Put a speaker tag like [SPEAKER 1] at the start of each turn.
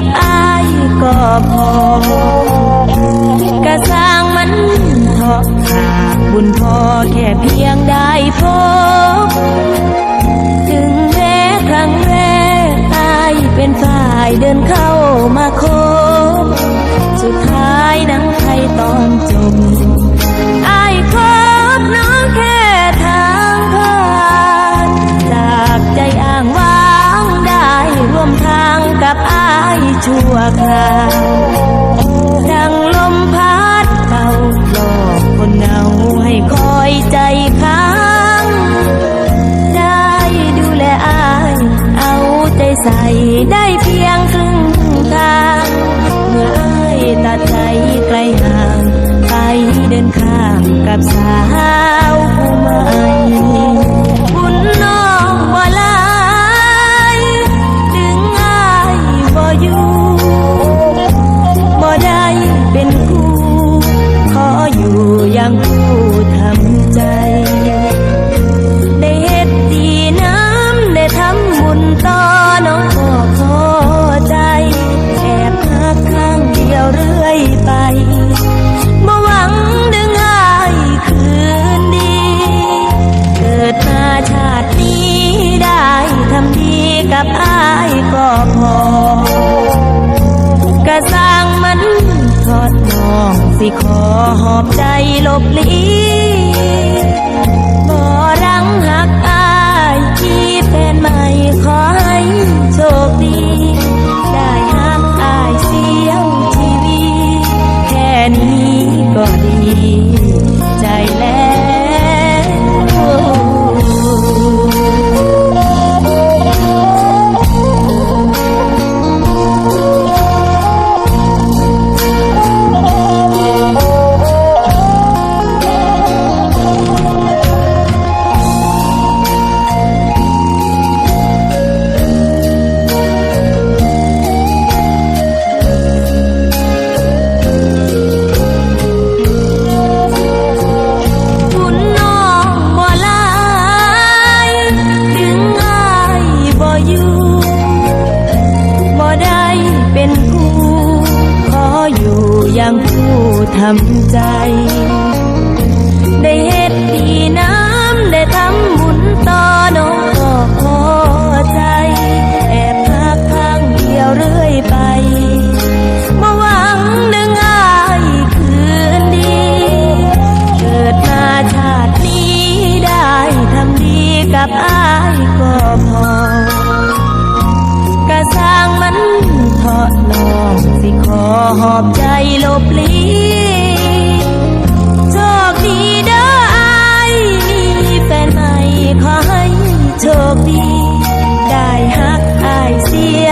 [SPEAKER 1] กับอายก็พอกระสร้างมันเถาะหากบุญพอแค่เพียงได้พบ ถึงแม้ครั้งแรกอายเป็นฝ่ายเดินเข้ามาคบ ใส่ได้เพียงครึ่งทาง เมื่ออายตัดใจไกลห่าง ไปเดินข้ามกับสาวผู้ใหม่ายก็พอกระสร้างมันทอดนองสิขอหอบใจลบลี อย่างผู้ทำใจ ได้เฮ็ดดีน้ำได้ทำบุญต่อน้องก็พอใจ แอบพักข้างเดียวเรื่อยไปบ่หวังดึงอายคืนดี เกิดมาชาตินี้ได้ทำดีกับอาย หอบใจลบลีโชคดีเด้อไอมีแฟนใหม่ขอให้โชคดี ได้ฮักอายเสีย